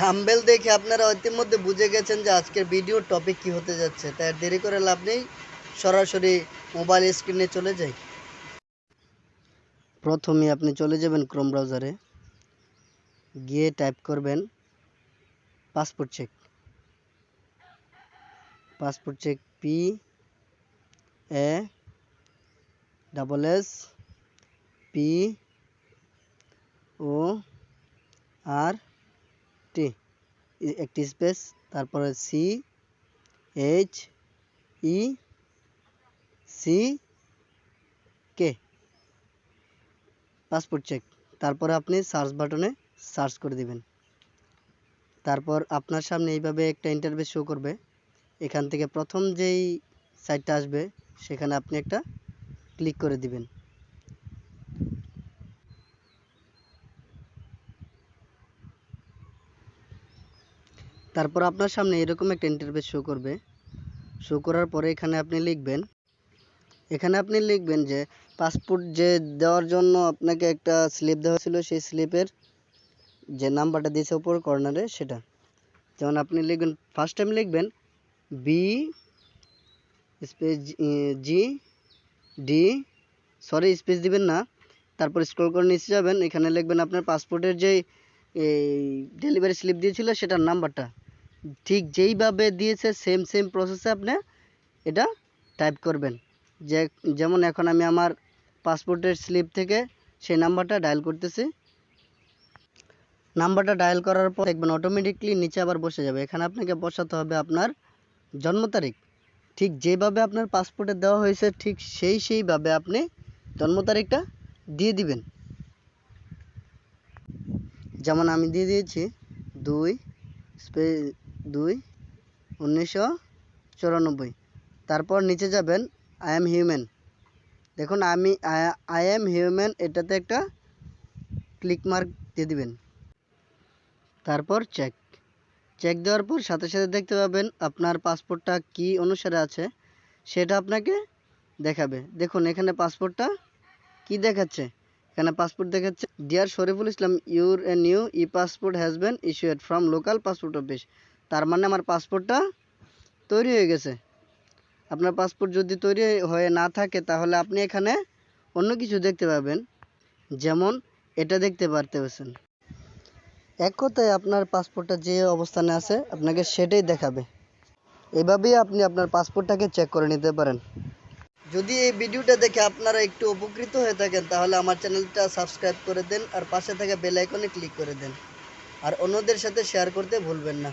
Thumbnail দেখে আপনারা ইতিমধ্যে বুঝে গেছেন যে আজকের ভিডিও টপিক কি হতে যাচ্ছে। তাই দেরি করে লাভ নেই, সরাসরি মোবাইল স্ক্রিনে চলে যাই। প্রথমে আপনি চলে যাবেন ক্রোম ব্রাউজারে গিয়ে টাইপ করবেন passport check passport check P A double S P O R T একটি স্পেস, তারপরে C H E C K passport check তারপরে আপনি সার্চ বাটনে সার্চ করে দিবেন। তারপর আপনার সামনে এইভাবে একটা ইন্টারভিউ শো করবে। এখান থেকে প্রথম যেই সাইটটা আসবে, সেখানে আপনি একটা ক্লিক করে দিবেন। তারপর আপনার সামনে এরকম একটা ইন্টারভিউ শো করবে। শো করার পরে এখানে আপনি লিখবেন, এখানে আপনি লিখবেন যে পাসপোর্ট যে দেওয়ার জন্য আপনাকে একটা স্লিপ দেওয়া ছিল সেই স্লিপের যে নাম্বারটা দিয়েছে উপর কর্নারে সেটা। যেমন আপনি লিখবেন ফার্স্ট টাইম লিখবেন B space G D sorry space দিবেন না, তারপর স্ক্রল করে নিচে যাবেন, এখানে লিখবেন আপনার পাসপোর্টের যে এই ডেলিভারি স্লিপ দিয়েছিল, সেটার নাম্বারটা ঠিক যেইভাবে দিয়েছে সেম সেম প্রসেসে আপনি এটা টাইপ করবেন। যে, যেমন এখন আমি আমার পাসপোর্টের স্লিপ থেকে সেই নাম্বারটা ডায়াল করতেছি। নাম্বারটা ডায়াল করার পর দেখবেন অটোমেটিকলি নিচে আবার বসে যাবে। এখানে আপনাকে বসাতে হবে আপনার জন্ম তারিখ। ঠিক যেভাবে আপনার পাসপোর্টে দেওয়া হয়েছে, ঠিক সেই, সেইভাবে আপনি জন্ম তারিখটা দিয়ে দিবেন। যেমন আমি দিয়ে দিয়েছি, দুই, স্পে দুই, উনিশশো চুরানব্বই। তারপর নিচে যাবেন আই এম হিউম্যান দেখুন, আমি আই এম হিউম্যান এটাতে একটা ক্লিক মার্ক দিয়ে দিবেন। তারপর চেক চেক দেওয়ার পর সাথে সাথে দেখতে পাবেন আপনার পাসপোর্টটা কি অনুসারে আছে, সেটা আপনাকে দেখাবে। দেখুন, এখানে পাসপোর্টটা কি দেখাচ্ছে? এখানে পাসপোর্ট দেখাচ্ছে dear Shariful Islam your a new e passport has been issued from local passport office তার মানে আমার পাসপোর্টটা তৈরি হয়ে গেছে। আপনার পাসপোর্ট যদি তৈরি হয়ে না থাকে, তাহলে আপনি এখানে অন্য কিছু দেখতে পাবেন। যেমন এটা দেখতে পারতে পারতেছেন এক কথায় আপনার পাসপোর্টটা যে অবস্থানে আছে, আপনাকে সেটাই দেখাবে। এভাবেই আপনি আপনার পাসপোর্টটাকে চেক করে নিতে পারেন। যদি এই ভিডিওটা দেখে আপনারা একটু উপকৃত হয়ে থাকেন, তাহলে আমার চ্যানেলটা সাবস্ক্রাইব করে দেন আর পাশে থাকা বেল আইকনে ক্লিক করে দেন। আর অন্যদের সাথে শেয়ার করতে ভুলবেন না।